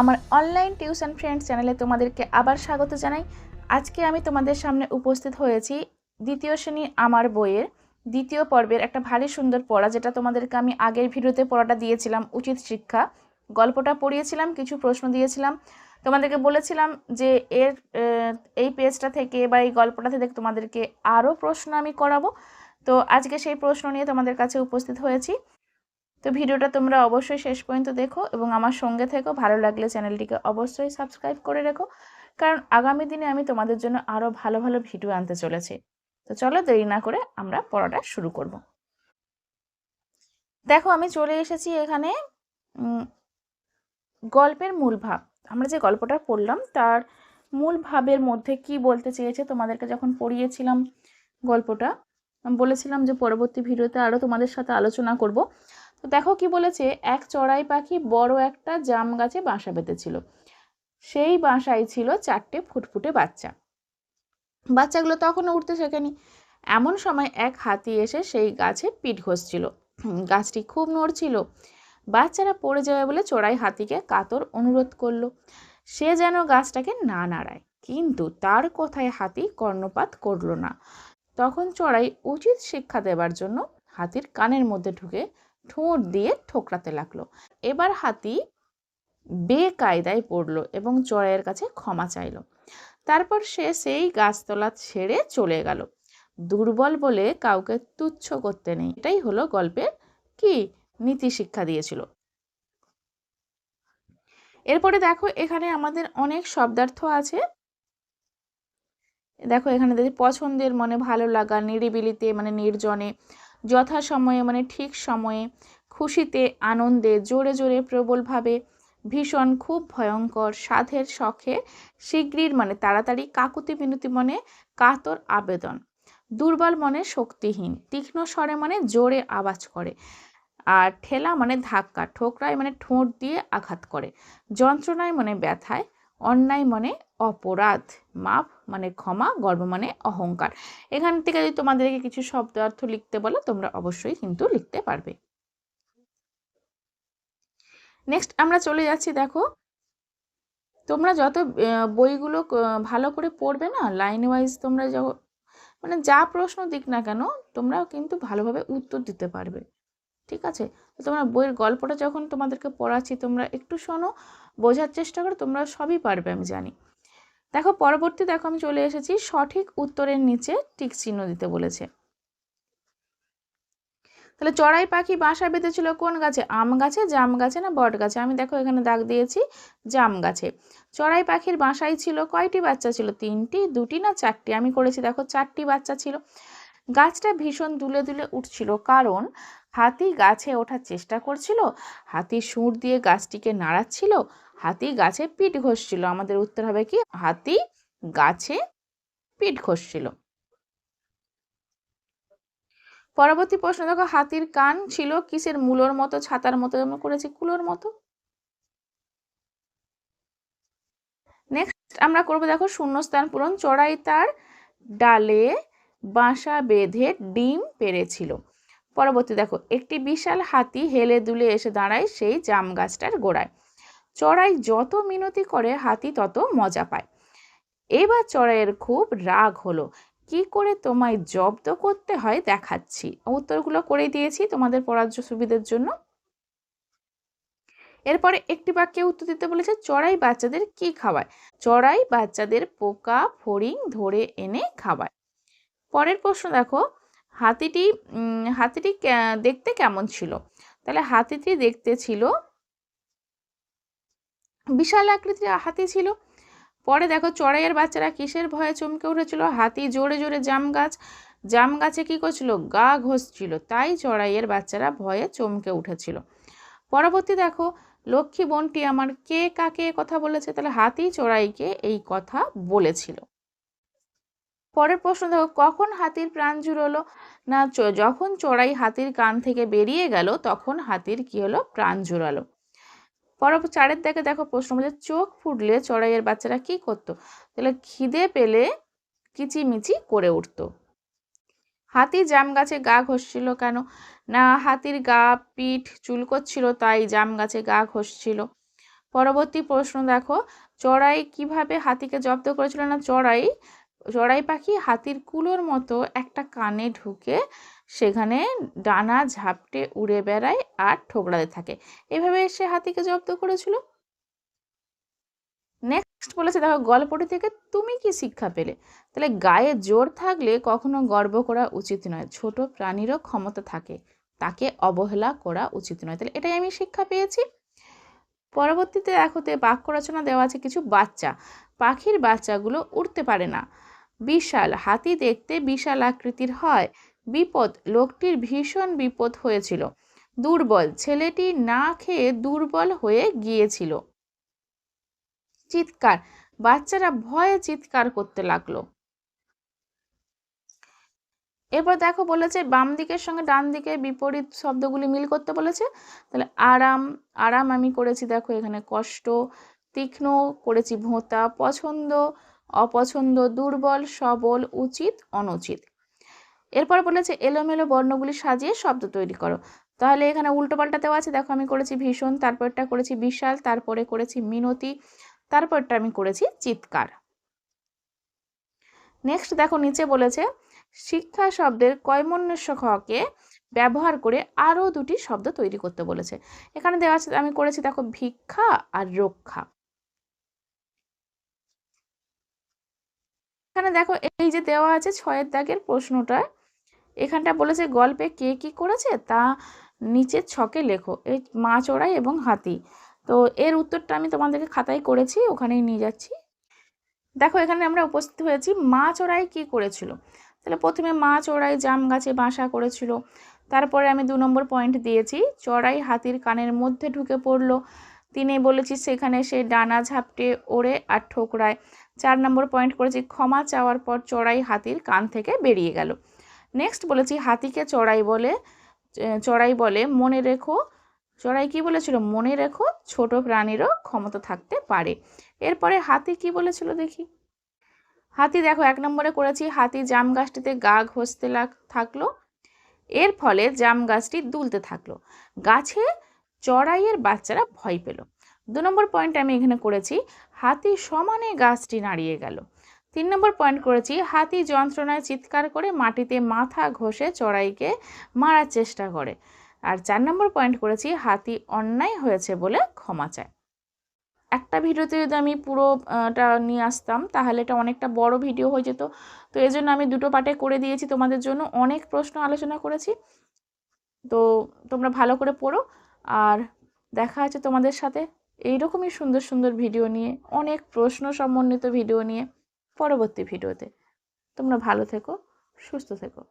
আমার online tuition friends চ্যানেলে তোমাদেরকে আবার স্বাগত জানাই। আজকে আমি তোমাদের সামনে উপস্থিত হয়েছি দ্বিতীয় শ্রেণি আমার বইয়ের দ্বিতীয় পর্বের একটা ভারী সুন্দর পড়া, যেটা তোমাদেরকে আমি আগের ভিডিওতে পড়াটা দিয়েছিলাম, উচিত শিক্ষা। গল্পটা পড়িয়েছিলাম, কিছু প্রশ্ন দিয়েছিলাম। তোমাদেরকে বলেছিলাম যে এর এই পেজটা থেকে বা এই গল্পটা থেকে তোমাদেরকে আরও প্রশ্ন আমি করাবো। তো আজকে সেই প্রশ্ন নিয়ে তোমাদের কাছে উপস্থিত হয়েছি। তো ভিডিওটা তোমরা অবশ্যই শেষ পর্যন্ত দেখো এবং আমার সঙ্গে থেকো। ভালো লাগলে চ্যানেলটিকে অবশ্যই সাবস্ক্রাইব করে রেখো। কারণ আগামী দিনে আমি তোমাদের জন্য আরও ভালো ভালো ভিডিও আনতে চলেছি। তো চলো দেরি না করে আমরা পড়াটা শুরু করব। দেখো, আমি চলে এসেছি এখানে গল্পের মূল ভাব। আমরা যে গল্পটা পড়লাম, তার মূল ভাবের মধ্যে কি বলতে চেয়েছে তোমাদেরকে যখন পড়িয়েছিলাম গল্পটা, বলেছিলাম যে পরবর্তী ভিডিওতে আরও তোমাদের সাথে আলোচনা করব। তো দেখো কি বলেছে, এক চড়াই পাখি বড় একটা জাম গাছে বাসা বেঁধেছিল। সেই বাসায় ছিল চারটে ফুটফুটে বাচ্চা। বাচ্চাগুলো তখনও উঠতে শেখেনি। এমন সময় এক হাতি এসে সেই গাছে পিঠ ঘষছিল। গাছটি খুব নড়ছিল বাচ্চারা পড়ে যাবে বলে চড়াই হাতিকে কাতর অনুরোধ করল। সে যেন গাছটাকে না নাড়ায়। কিন্তু তার কথায় হাতি কর্ণপাত করল না। তখন চড়াই উচিত শিক্ষা দেবার জন্য হাতির কানের মধ্যে ঢুকে ঠোঁট দিয়ে ঠোকরাতে লাগল। এবার হাতি বেকায়দায় পড়ল এবং চড়াইয়ের কাছে ক্ষমা চাইলো। তারপর সে সেই গাছতলা ছেড়ে চলে গেল। দুর্বল বলে কাউকে তুচ্ছ করতে নেই। এটাই হলো গল্পের কি নীতি শিক্ষা দিয়েছিল। এরপরে দেখো এখানে আমাদের অনেক শব্দার্থ আছে। দেখো এখানে দেখি পছন্দের মনে ভালো লাগা, নিরিবিলিতে মানে নির্জনে যথা সময়ে মানে ঠিক সময়ে, খুশিতে, আনন্দে, জোরে জোরে, প্রবলভাবে, ভীষণ, খুব ভয়ঙ্কর, সাধের শখে শীঘ্রীর মানে তাড়াতাড়ি কাকুতি মিনতি মনে, কাতর আবেদন। দুর্বল মনে শক্তিহীন, তীক্ষ্ণ স্বরে মানে জোরে আওয়াজ করে, আর ঠেলা মানে ধাক্কা, ঠোকরায় মানে ঠোঁট দিয়ে আঘাত করে। যন্ত্রণায় মনে ব্যথায়, অন্যায় মানে অপরাধ, মাপ মানে ক্ষমা, গর্ব মানে অহংকার। এখান থেকে যদি তোমাদেরকে কিছু শব্দার্থ লিখতে বলো, তোমরা অবশ্যই কিন্তু লিখতে পারবে। নেক্সট আমরা চলে যাচ্ছি, দেখো। তোমরা যত বইগুলো ভালো করে পড়বে না লাইন ওয়াইজ তোমরা মানে যা প্রশ্ন দিক না কেন তোমরা কিন্তু ভালোভাবে উত্তর দিতে পারবে। ঠিক আছে? তোমরা বইয়ের গল্পটা যখন তোমাদেরকে পড়াচ্ছি, তোমরা একটু শোনো, বোঝার চেষ্টা করো, তোমরা সবই পারবে, আমি জানি। দেখো, পরবর্তী দেখো আমি চলে এসেছি, সঠিক উত্তরের নিচে টিক চিহ্ন দিতে বলেছে। তাহলে চড়াই পাখি বাসা বেঁধেছিল কোন গাছে? আম গাছে, জাম গাছে না বট গাছে? আমি দেখো এখানে দাগ দিয়েছি, জাম গাছে। চড়াই পাখির বাসায় ছিল কয়টি বাচ্চা ছিল? তিনটি, দুটি না চারটি? আমি করেছি দেখো, চারটি বাচ্চা ছিল। গাছটা ভীষণ দুলে দুলে উঠছিল, কারণ হাতি গাছে ওঠার চেষ্টা করছিল, হাতি সুর দিয়ে গাছটিকে নাড়াচ্ছিল হাতি গাছে পিঠ ঘষছিল। আমাদের উত্তর হবে কি? হাতি গাছে পিঠ ঘষছিল। পরবর্তী প্রশ্ন, দেখো, হাতির কান ছিল কিসের মূলোর মতো, ছাতার মতো আমরা করেছি কুলোর মতো? নেক্সট আমরা করব, দেখো, শূন্যস্থান পূরণ। চড়াই তার ডালে বাসা বেঁধে ডিম পেরেছিল পরবর্তী, দেখো, একটি বিশাল হাতি হেলে দুলে এসে দাঁড়ায় সেই জাম গাছটার গোড়ায়। চড়াই যত মিনতি করে, হাতি তত মজা পায়। এবার চড়াইয়ের খুব রাগ হলো। কি করে তোমায় জব্দ করতে হয় দেখাচ্ছি। উত্তরগুলো করে দিয়েছি তোমাদের পড়ার জ- সুবিধার জন্য। এরপরে একটি বাক্যে উত্তর দিতে বলেছে, চড়াই বাচ্চাদের কি খাওয়ায়? চড়াই বাচ্চাদের পোকা, ফড়িং ধরে এনে খাওয়ায়। পরের প্রশ্ন দেখো, হাতিটি হাতিটি দেখতে কেমন ছিল? তাহলে হাতিটি দেখতে ছিল বিশাল আকৃতির হাতি ছিল। পরে দেখো চড়াইয়ের বাচ্চারা কিসের ভয়ে চমকে উঠেছিল? হাতি জোরে জোরে জাম গাছ, জাম গাছে কী করছিল? গা ঘষছিল, তাই চড়াইয়ের বাচ্চারা ভয়ে চমকে উঠেছিল। পরবর্তী দেখো, লক্ষ্মী বোনটি আমার কে কাকে কথা বলেছে? তাহলে হাতি চড়াইকে এই কথা বলেছিল। পরের প্রশ্ন দেখো, কখন হাতির প্রাণ জুড়লো? না যখন চড়াই হাতির কান থেকে বেরিয়ে গেল, তখন হাতির কি হলো? প্রাণ জুড়ালো। পরব চারের দিকে দেখো প্রশ্ন বলছে, চোখ ফুটলে চড়াইয়ের বাচ্চারা কি করতো? তাহলে খিদে পেলে কিচিমিচি করে উঠতো। হাতি জাম গাছে গা ঘষছিল কেন? না, হাতির গা, পিঠ চুলকোচ্ছিল তাই জাম গাছে গা ঘষছিল। পরবর্তী প্রশ্ন দেখো, চড়াই কীভাবে হাতিকে জব্দ করেছিল না চড়াই চড়াই পাখি হাতির কুলোর মতো একটা কানে ঢুকে সেখানে ডানা ঝাপটে উড়ে বেড়ায় আর ঠোকরাতে থাকে। এভাবে সে হাতিকে জব্দ করেছিল। নেক্সট বলেছে, দেখো, গল্পটি থেকে তুমি কি শিক্ষা পেলে? তাহলে গায়ে জোর থাকলে কখনো গর্ব করা উচিত নয়। ছোট প্রাণীরও ক্ষমতা থাকে। তাকে অবহেলা করা উচিত নয়। তাহলে এটাই আমি শিক্ষা পেয়েছি। পরবর্তীতে দেখোতে বাক্য রচনা দেওয়া আছে কিছু বাচ্চা। পাখির বাচ্চাগুলো উড়তে পারে না। বিশাল হাতি দেখতে বিশাল আকৃতির হয়। বিপদ, লোকটির ভীষণ বিপদ হয়েছিল। দুর্বল ছেলেটি না খেয়ে দুর্বল হয়ে গিয়েছিল। চিৎকার, বাচ্চারা ভয়ে চিৎকার করতে লাগল। এরপর দেখো বলেছে, বাম দিকের সঙ্গে ডান দিকে বিপরীত শব্দগুলি মিল করতে বলেছে। তাহলে আরাম আরাম আমি করেছি, দেখো এখানে কষ্ট, তীক্ষ্ণ করেছি, ভোঁতা, পছন্দ অপছন্দ, দুর্বল, সবল, উচিত, অনুচিত। এরপর বলেছে, এলোমেলো বর্ণগুলি সাজিয়ে শব্দ তৈরি করো। তাহলে এখানে উল্টো পাল্টা দেওয়া আছে। দেখো, আমি করেছি ভীষণ, তারপরটা করেছি বিশাল, তারপরে করেছি মিনতি, তারপরটা আমি করেছি চিৎকার। নেক্সট দেখো, নিচে বলেছে, শিক্ষা শব্দের কয়মন্যস্য খকে ব্যবহার করে আরও দুটি শব্দ তৈরি করতে বলেছে। এখানে দেওয়া আছে, আমি করেছি, দেখো, ভিক্ষা আর রক্ষা। এখানে দেখো, এই যে দেওয়া আছে ছয়ের দাগের প্রশ্নটা, এখানটা বলেছে গল্পে কে কি করেছে? তা নিচের ছকে লেখো, এই মা ওড়াই এবং হাতি। তো এর উত্তরটা আমি তোমাদেরকে খাতায় করেছি, ওখানেই নিয়ে যাচ্ছি। দেখো, এখানে আমরা উপস্থিত হয়েছি, মা ওড়াই কি করেছিল? তাহলে প্রথমে মা চড়াই জাম গাছে বাসা করেছিল, তারপরে আমি দু নম্বর পয়েন্ট দিয়েছি চড়াই হাতির কানের মধ্যে ঢুকে পড়ল। তিনি বলেছি, সেখানে সে ডানা ঝাপটে ওড়ে আর ঠোকরায়। চার নম্বর পয়েন্ট করেছি, ক্ষমা চাওয়ার পর চড়াই হাতির কান থেকে বেরিয়ে গেল। নেক্সট বলেছি, হাতিকে চড়াই বলে চড়াই বলে মনে রেখো, চড়াই কি বলেছিল? মনে রেখো, ছোট প্রাণীরও ক্ষমতা থাকতে পারে। এরপরে হাতি কি বলেছিল দেখি? হাতি দেখো, এক নম্বরে করেছি, হাতি জাম গাছটিতে গা ঘষতে থাকল। এর ফলে জাম গাছটি দুলতে থাকল। গাছে চড়াইয়ের বাচ্চারা ভয় পেল। দু নম্বর পয়েন্ট আমি এখানে করেছি, হাতি সমানে গাছটি নাড়িয়ে গেল। তিন নম্বর পয়েন্ট করেছি, হাতি যন্ত্রণায় চিৎকার করে মাটিতে মাথা ঘষে চড়াইকে মারার চেষ্টা করে। আর চার নম্বর পয়েন্ট করেছি, হাতি অন্যায় হয়েছে বলে ক্ষমা চায়। একটা ভিডিওতে যদি আমি পুরোটা নিয়ে আসতাম, তাহলে এটা অনেকটা বড় ভিডিও হয়ে যেত। তো এই জন্য আমি দুটো পার্টে করে দিয়েছি, তোমাদের জন্য অনেক প্রশ্ন আলোচনা করেছি। তো তোমরা ভালো করে পড়ো, আর দেখা আছে তোমাদের সাথে। এইরকমই সুন্দর সুন্দর ভিডিও নিয়ে, অনেক প্রশ্ন সমন্বিত ভিডিও নিয়ে পরবর্তী ভিডিওতে। তোমরা ভালো থেকো, সুস্থ থেকো।